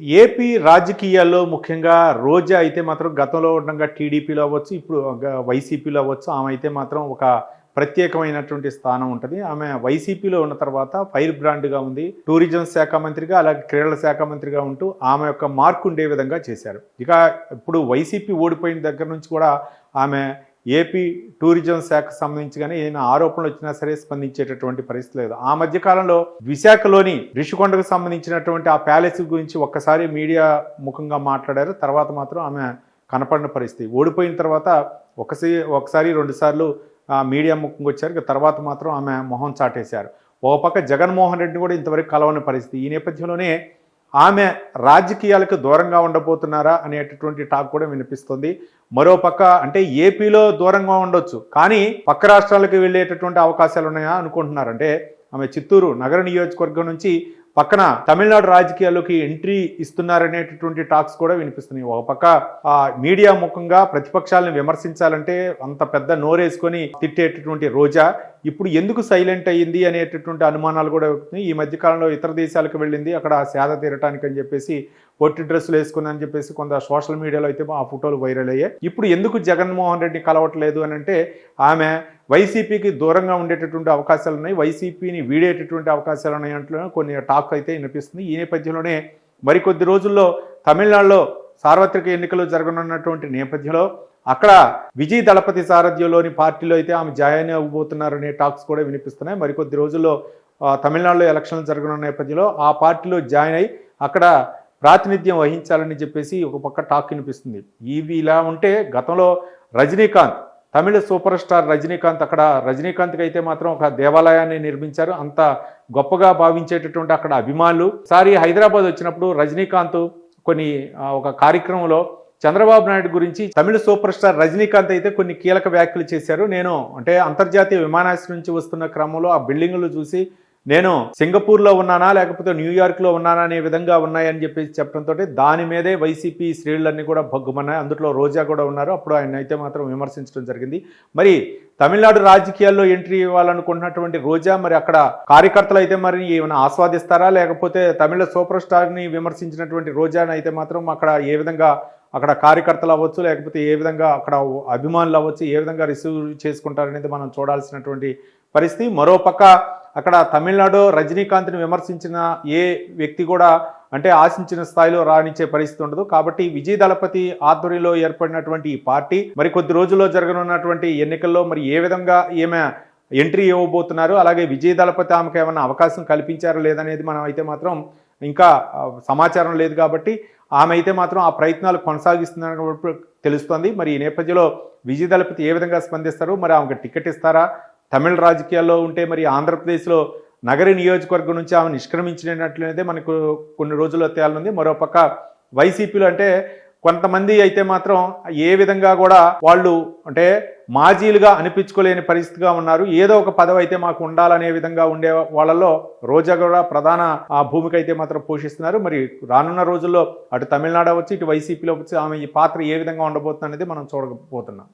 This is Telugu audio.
ఏపీ రాజకీయాల్లో ముఖ్యంగా రోజా అయితే మాత్రం గతంలో ఉండగా టీడీపీలో అవ్వచ్చు ఇప్పుడు వైసీపీలో అవ్వచ్చు ఆమె అయితే మాత్రం ఒక ప్రత్యేకమైనటువంటి స్థానం ఉంటుంది. ఆమె వైసీపీలో ఉన్న తర్వాత ఫైర్ బ్రాండ్గా ఉంది టూరిజం శాఖ మంత్రిగా అలాగే క్రీడల శాఖ మంత్రిగా ఉంటూ ఆమె యొక్క మార్కు ఉండే విధంగా చేశారు. ఇక ఇప్పుడు వైసీపీ ఓడిపోయిన దగ్గర నుంచి కూడా ఆమె ఏపీ టూరిజం శాఖకు సంబంధించి కానీ ఏదైనా ఆరోపణలు వచ్చినా సరే స్పందించేటటువంటి పరిస్థితి లేదు. ఆ మధ్య కాలంలో విశాఖలోని రిషికొండకు సంబంధించినటువంటి ఆ ప్యాలెస్ గురించి ఒక్కసారి మీడియా ముఖంగా మాట్లాడారు. తర్వాత మాత్రం ఆమె కనపడిన పరిస్థితి. ఓడిపోయిన తర్వాత ఒకసారి ఒకసారి రెండుసార్లు మీడియా ముఖంగా వచ్చారు. తర్వాత మాత్రం ఆమె మొహం చాటేశారు. ఒక పక్క జగన్మోహన్ రెడ్డిని కూడా ఇంతవరకు కలవని పరిస్థితి. ఈ నేపథ్యంలోనే ఆమె రాజకీయాలకు దూరంగా ఉండబోతున్నారా అనేటటువంటి టాక్ కూడా వినిపిస్తుంది. మరో పక్క అంటే ఏపీలో దూరంగా ఉండొచ్చు కానీ పక్క రాష్ట్రాలకు వెళ్ళేటటువంటి అవకాశాలు ఉన్నాయా అనుకుంటున్నారు. అంటే ఆమె చిత్తూరు నగర నియోజకవర్గం నుంచి పక్కన తమిళనాడు రాజకీయాల్లోకి ఎంట్రీ ఇస్తున్నారనేటటువంటి టాక్స్ కూడా వినిపిస్తున్నాయి. ఒక పక్క ఆ మీడియా ముఖంగా ప్రతిపక్షాలను విమర్శించాలంటే అంత పెద్ద నోరేసుకొని తిట్టేటటువంటి రోజా ఇప్పుడు ఎందుకు సైలెంట్ అయ్యింది అనేటటువంటి అనుమానాలు కూడా ఈ మధ్యకాలంలో ఇతర దేశాలకు వెళ్ళింది. అక్కడ సేద తీరటానికి అని చెప్పేసి పొట్టి డ్రెస్సులు వేసుకుందని చెప్పేసి కొంత సోషల్ మీడియాలో అయితే ఆ ఫోటోలు వైరల్ అయ్యాయి. ఇప్పుడు ఎందుకు జగన్మోహన్ రెడ్డి కలవట్లేదు అని అంటే ఆమె వైసీపీకి దూరంగా ఉండేటటువంటి అవకాశాలు ఉన్నాయి. వైసీపీని వీడేటటువంటి అవకాశాలు ఉన్నాయి అంటూ కొన్ని టాక్ అయితే వినిపిస్తుంది. ఈ నేపథ్యంలోనే మరికొద్ది రోజుల్లో తమిళనాడులో సార్వత్రిక ఎన్నికలు జరగనున్నటువంటి నేపథ్యంలో అక్కడ విజయ్ దళపతి సారథ్యంలోని పార్టీలో అయితే ఆమె జాయిన్ అవ్వబోతున్నారనే టాక్స్ కూడా వినిపిస్తున్నాయి. మరికొద్ది రోజుల్లో తమిళనాడులో ఎలక్షన్లు జరగనున్న నేపథ్యంలో ఆ పార్టీలో జాయిన్ అయి అక్కడ ప్రాతినిధ్యం వహించాలని చెప్పేసి ఒక పక్క టాక్ వినిపిస్తుంది. ఇవి ఇలా ఉంటే గతంలో రజనీకాంత్ తమిళ సూపర్ స్టార్ రజనీకాంత్ అక్కడ రజనీకాంత్కి అయితే మాత్రం ఒక దేవాలయాన్ని నిర్మించారు. అంత గొప్పగా భావించేటటువంటి అక్కడ అభిమానులు. సారి హైదరాబాద్ వచ్చినప్పుడు రజనీకాంత్ కొన్ని ఒక కార్యక్రమంలో చంద్రబాబు నాయుడు గురించి తమిళ సూపర్ స్టార్ రజనీకాంత్ అయితే కొన్ని కీలక వ్యాఖ్యలు చేశారు. నేను అంటే అంతర్జాతీయ విమానాశ్రయం నుంచి వస్తున్న క్రమంలో ఆ బిల్డింగులు చూసి నేను సింగపూర్లో ఉన్నానా లేకపోతే న్యూయార్క్లో ఉన్నానా అనే విధంగా ఉన్నాయని చెప్పేసి చెప్పడంతో దాని మీదే వైసీపీ శ్రేణులన్నీ కూడా భగ్గుమన్నాయి. అందులో రోజా కూడా ఉన్నారు. అప్పుడు ఆయన అయితే మాత్రం విమర్శించడం జరిగింది. మరి తమిళనాడు రాజకీయాల్లో ఎంట్రీ ఇవ్వాలనుకుంటున్నటువంటి రోజా మరి అక్కడ కార్యకర్తలు అయితే మరి ఏమైనా ఆస్వాదిస్తారా? లేకపోతే తమిళ సూపర్ స్టార్ని విమర్శించినటువంటి రోజాని అయితే మాత్రం అక్కడ ఏ విధంగా అక్కడ కార్యకర్తలు అవ్వచ్చు లేకపోతే ఏ విధంగా అక్కడ అభిమానులు అవ్వచ్చు ఏ విధంగా రిసీవ్ చేసుకుంటారనేది మనం చూడాల్సినటువంటి పరిస్థితి. మరోపక్క అక్కడ తమిళనాడు రజనీకాంత్ని విమర్శించిన ఏ వ్యక్తి కూడా అంటే ఆశించిన స్థాయిలో రాణించే పరిస్థితి ఉండదు. కాబట్టి విజయ్ దళపతి ఆధ్వర్యంలో ఏర్పడినటువంటి ఈ పార్టీ మరి కొద్ది రోజుల్లో జరగనున్నటువంటి ఎన్నికల్లో మరి ఏ విధంగా ఈమె ఎంట్రీ ఇవ్వబోతున్నారు అలాగే విజయ్ దళపతి ఆమెకు ఏమైనా అవకాశం కల్పించారా లేదనేది మనం అయితే మాత్రం ఇంకా సమాచారం లేదు కాబట్టి ఆమె అయితే మాత్రం ఆ ప్రయత్నాలు కొనసాగిస్తున్నారని తెలుస్తుంది తెలుస్తోంది. మరి ఈ నేపథ్యంలో విజయ దళపతి ఏ విధంగా స్పందిస్తారు? మరి ఆమెకు టికెట్ ఇస్తారా? తమిళ రాజకీయాల్లో ఉంటే మరి ఆంధ్రప్రదేశ్లో నగర నియోజకవర్గం నుంచి ఆమె నిష్క్రమించినట్లయితే మనకు కొన్ని రోజుల్లో తేలనుంది మరోపక్క వైసీపీలో అంటే కొంతమంది అయితే మాత్రం ఏ విధంగా కూడా వాళ్ళు అంటే మాజీలుగా అనిపించుకోలేని పరిస్థితిగా ఉన్నారు. ఏదో ఒక పదవి అయితే మాకు ఉండాలనే విధంగా ఉండే వాళ్ళలో రోజా కూడా ప్రధాన ఆ భూమిక అయితే మాత్రం పోషిస్తున్నారు. మరి రానున్న రోజుల్లో అటు తమిళనాడు వచ్చి ఇటు వైసీపీలో వచ్చి ఆమె ఈ పాత్ర ఏ విధంగా ఉండబోతుంది అనేది మనం చూడకపోతున్నాం